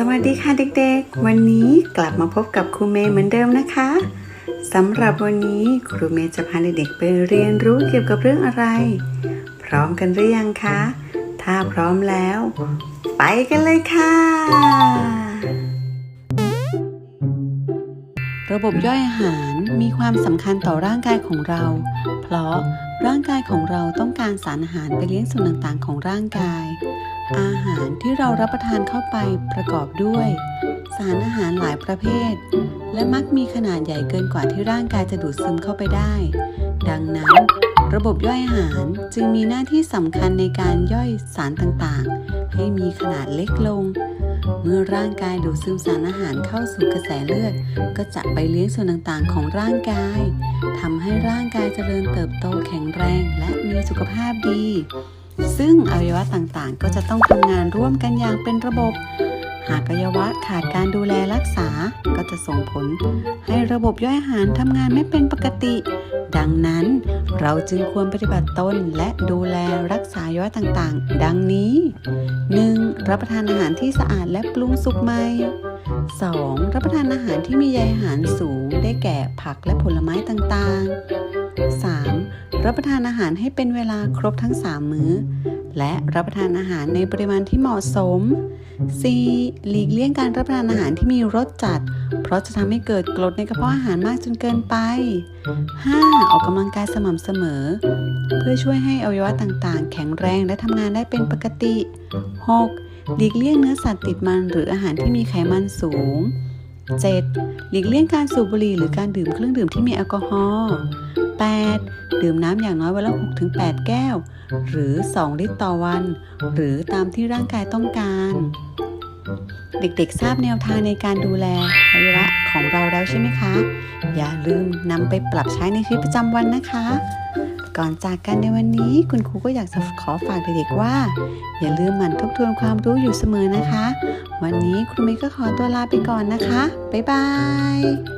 สวัสดีค่ะเด็กๆ วันนี้กลับมาพบกับครูเมย์เหมือนเดิมนะคะสำหรับวันนี้ครูเมย์จะพาเด็กๆไปเรียนรู้เกี่ยวกับเรื่องอะไร พร้อมกันหรือยังคะ ถ้าพร้อมแล้ว ไปกันเลยค่ะ ระบบย่อยอาหารมีความสำคัญต่อร่างกายของเรา เพราะ ร่างกายของเราต้องการสารอาหารไปเลี้ยงส่วนต่างๆ ของร่างกาย อาหารที่เรารับประทานเข้าไปประกอบด้วย สารอาหารหลายประเภท และมักมีขนาดใหญ่เกินกว่าที่ร่างกายจะดูดซึมเข้าไปได้ ดังนั้น ระบบย่อยอาหารจึงมีหน้าที่สำคัญในการย่อยสารต่างๆ ให้มีขนาดเล็กลง เมื่อร่างกายดูดซึมสารอาหารเข้าสู่กระแสเลือด ก็จะไปเลี้ยงส่วนต่างๆ ของร่างกายทำให้ร่างกายเจริญเติบโตแข็งแรง และมีสุขภาพดี ซึ่งอวัยวะต่างๆ ก็จะต้องทำงานร่วมกันอย่างเป็นระบบ หากอวัยวะขาดการดูแลรักษา ก็จะส่งผลให้ระบบย่อยอาหารทำงานไม่เป็นปกติ ดังนั้นเราจึงควรปฏิบัติตนและดูแลรักษาอวัยต่างๆ ดังนี้ 1. รับประทานอาหารที่สะอาดและปรุงสุกใหม่ 2. รับประทานอาหารที่มีใยอาหารสูงได้แก่ผักและผลไม้ต่างๆ 3. รับประทานอาหารให้เป็นเวลาครบทั้ง 3 มื้อ และรับประทานอาหารในปริมาณที่เหมาะสม 4. หลีกเลี่ยงการรับประทานอาหารที่มีรสจัด เพราะจะทำให้เกิดกรดในกระเพาะอาหารมากจนเกินไป 5. ออกกำลังกายสม่ำเสมอ เพื่อช่วยให้อวัยวะต่างๆ แข็งแรงและทำงานได้เป็นปกติ 6. หลีกเลี่ยงเนื้อสัตว์ติดมันหรืออาหารที่มีไขมันสูง 7. หลีกเลี่ยงการสูบบุหรี่หรือการดื่มเครื่องดื่มที่มีแอลกอฮอล์ 8. ดื่มน้ำอย่างน้อยวันละ 6-8 แก้ว หรือ 2 ลิตรต่อวัน หรือตามที่ร่างกายต้องการ เด็กๆ ทราบแนวทางในการดูแลอวัยวะของเราแล้วใช่ไหมคะ อย่าลืมนำไปปรับใช้ในชีวิตประจำวันนะคะ ก่อนจากกันในวันนี้ คุณครูก็อยากจะขอฝากเด็กๆว่า อย่าลืมหมั่นทบทวนความรู้อยู่เสมอนะคะ วันนี้ครูมย์ก็ขอตัวลาไปก่อนนะคะ บ๊ายบาย